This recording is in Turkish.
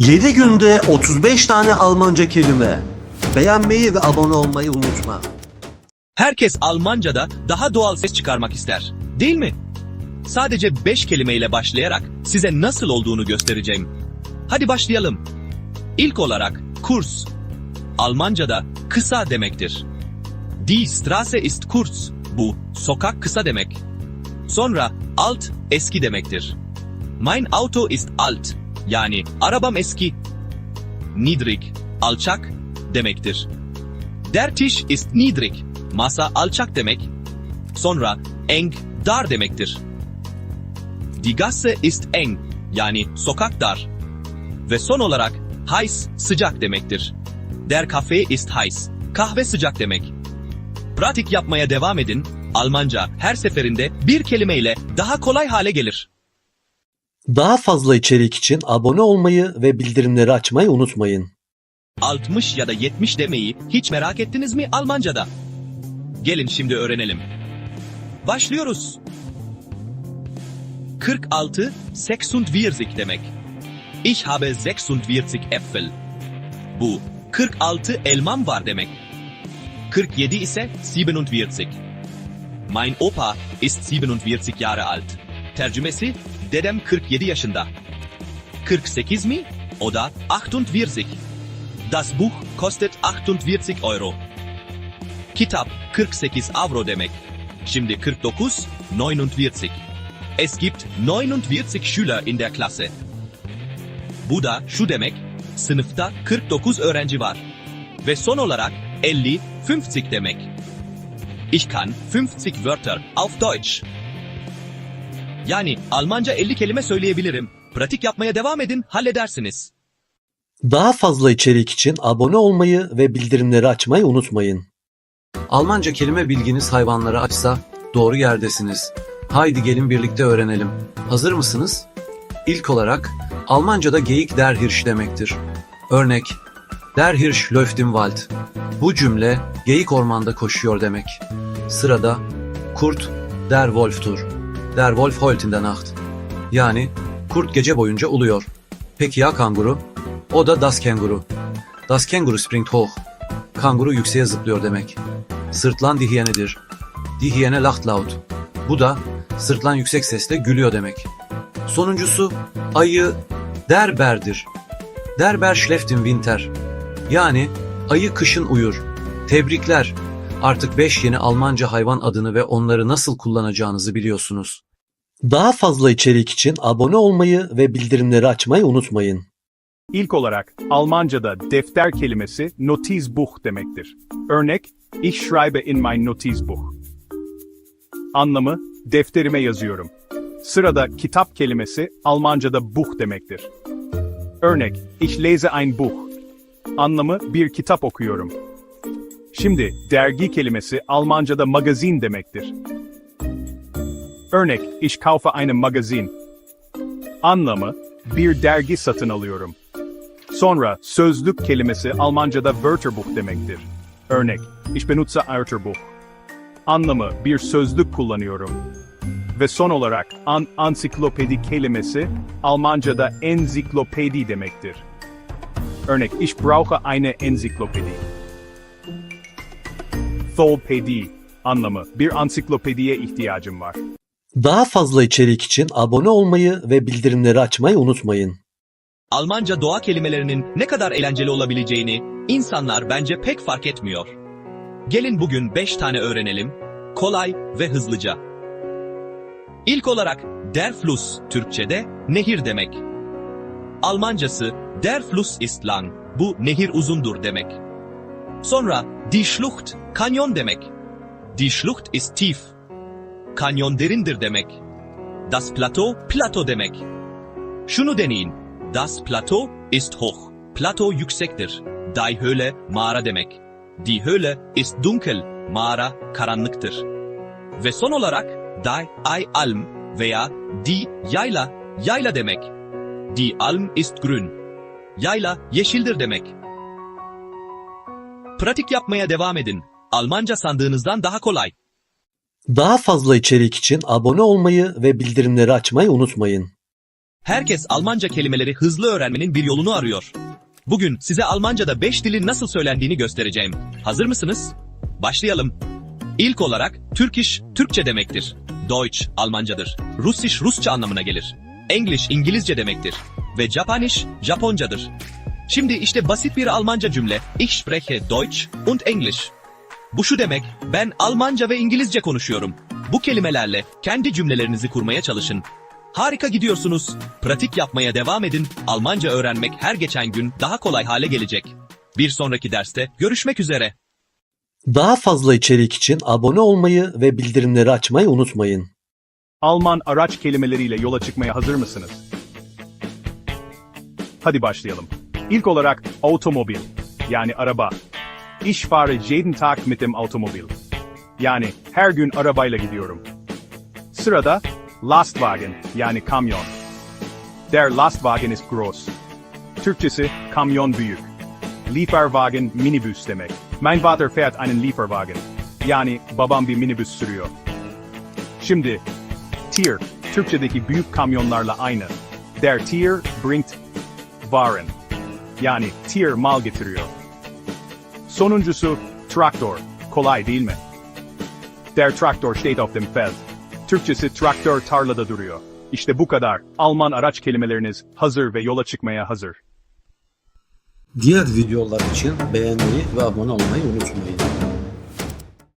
7 günde 35 tane Almanca kelime. Beğenmeyi ve abone olmayı unutma. Herkes Almanca'da daha doğal ses çıkarmak ister. Değil mi? Sadece 5 kelimeyle başlayarak size nasıl olduğunu göstereceğim. Hadi başlayalım. İlk olarak kurs. Almanca'da kısa demektir. Die Straße ist kurz. Bu sokak kısa demek. Sonra alt eski demektir. Mein Auto ist alt. Yani arabam eski. Niedrig alçak demektir. Der Tisch ist niedrig. Masa alçak demek. Sonra eng dar demektir. Die Gasse ist eng. Yani sokak dar. Ve son olarak heiß sıcak demektir. Der Kaffee ist heiß. Kahve sıcak demek. Pratik yapmaya devam edin. Almanca her seferinde bir kelimeyle daha kolay hale gelir. Daha fazla içerik için abone olmayı ve bildirimleri açmayı unutmayın. 60 ya da 70 demeyi hiç merak ettiniz mi Almanca'da? Gelin şimdi öğrenelim. Başlıyoruz. 46, 46 demek. Ich habe 46 Äpfel. Bu, 46 elmam var demek. 47 ise 47. Mein Opa ist 47 Jahre alt. Tercümesi, dedem 47 yaşında. 48 mi? O da 48. Das Buch kostet 48 Euro. Kitap 48 avro demek. Şimdi 49, 49. Es gibt 49 Schüler in der Klasse. Bu da şu demek, sınıfta 49 öğrenci var. Ve son olarak 50, 50 demek. Ich kann 50 Wörter auf Deutsch. Yani Almanca 50 kelime söyleyebilirim. Pratik yapmaya devam edin, halledersiniz. Daha fazla içerik için abone olmayı ve bildirimleri açmayı unutmayın. Almanca kelime bilginiz hayvanları açsa doğru yerdesiniz. Haydi gelin birlikte öğrenelim. Hazır mısınız? İlk olarak Almanca'da geyik der Hirsch demektir. Örnek Der Hirsch läuft im Wald. Bu cümle geyik ormanda koşuyor demek. Sırada Kurt der Wolf'tur. Der Wolf heult in der Nacht. Yani kurt gece boyunca uluyor. Peki ya kanguru? O da das Känguru. Das Känguru springt hoch. Kanguru yükseğe zıplıyor demek. Sırtlan dihiyenedir. Dihiyene lacht laut. Bu da sırtlan yüksek sesle gülüyor demek. Sonuncusu ayı derberdir. Derber schläft im Winter. Yani ayı kışın uyur. Tebrikler. Artık 5 yeni Almanca hayvan adını ve onları nasıl kullanacağınızı biliyorsunuz. Daha fazla içerik için abone olmayı ve bildirimleri açmayı unutmayın. İlk olarak Almanca'da defter kelimesi Notizbuch demektir. Örnek, Ich schreibe in mein Notizbuch. Anlamı, defterime yazıyorum. Sırada kitap kelimesi Almanca'da Buch demektir. Örnek, Ich lese ein Buch. Anlamı, bir kitap okuyorum. Şimdi, dergi kelimesi Almanca'da magazin demektir. Örnek, Ich kaufe eine Magazin. Anlamı, bir dergi satın alıyorum. Sonra sözlük kelimesi Almanca'da Wörterbuch demektir. Örnek, ich benutze Wörterbuch. Anlamı bir sözlük kullanıyorum. Ve son olarak an ansiklopedi kelimesi Almanca'da enziklopedi demektir. Örnek, ich brauche eine Enzyklopädie. Thollpedi anlamı bir ansiklopediye ihtiyacım var. Daha fazla içerik için abone olmayı ve bildirimleri açmayı unutmayın. Almanca doğa kelimelerinin ne kadar eğlenceli olabileceğini insanlar bence pek fark etmiyor. Gelin bugün 5 tane öğrenelim, kolay ve hızlıca. İlk olarak der Fluss Türkçe'de nehir demek. Almancası der Fluss ist lang, bu nehir uzundur demek. Sonra die Schlucht kanyon demek. Die Schlucht ist tief. Kanyon derindir demek. Das Plateau plato demek. Şunu deneyin. Das Plateau ist hoch. Plato yüksektir. Die Höhle mağara demek. Die Höhle ist dunkel. Mağara karanlıktır. Ve son olarak Die Ei Alm veya Die Yayla yayla demek. Die Alm ist grün. Yayla yeşildir demek. Pratik yapmaya devam edin. Almanca sandığınızdan daha kolay. Daha fazla içerik için abone olmayı ve bildirimleri açmayı unutmayın. Herkes Almanca kelimeleri hızlı öğrenmenin bir yolunu arıyor. Bugün size Almanca'da 5 dilin nasıl söylendiğini göstereceğim. Hazır mısınız? Başlayalım. İlk olarak Turkish Türkçe demektir. Deutsch Almancadır. Russisch Rusça anlamına gelir. English İngilizce demektir. Ve Japanisch Japoncadır. Şimdi işte basit bir Almanca cümle. Ich spreche Deutsch und English. Bu şu demek, ben Almanca ve İngilizce konuşuyorum. Bu kelimelerle kendi cümlelerinizi kurmaya çalışın. Harika gidiyorsunuz. Pratik yapmaya devam edin. Almanca öğrenmek her geçen gün daha kolay hale gelecek. Bir sonraki derste görüşmek üzere. Daha fazla içerik için abone olmayı ve bildirimleri açmayı unutmayın. Alman araç kelimeleriyle yola çıkmaya hazır mısınız? Hadi başlayalım. İlk olarak otomobil, yani araba. Ich fahre jeden Tag mit dem Automobil. Yani her gün arabayla gidiyorum. Sırada Lastwagen, yani kamyon. Der Lastwagen ist groß. Türkçesi kamyon büyük. Lieferwagen minibüs demek. Mein Vater fährt einen Lieferwagen. Yani babam bir minibüs sürüyor. Şimdi Tier, Türkçedeki büyük kamyonlarla aynı. Der Tier bringt Waren. Yani tier mal getiriyor. Sonuncusu Traktor. Kolay değil mi? Der Traktor steht auf dem Feld. Türkçesi traktör tarlada duruyor. İşte bu kadar. Alman araç kelimeleriniz hazır ve yola çıkmaya hazır. Diğer videolar için beğenmeyi ve abone olmayı unutmayın.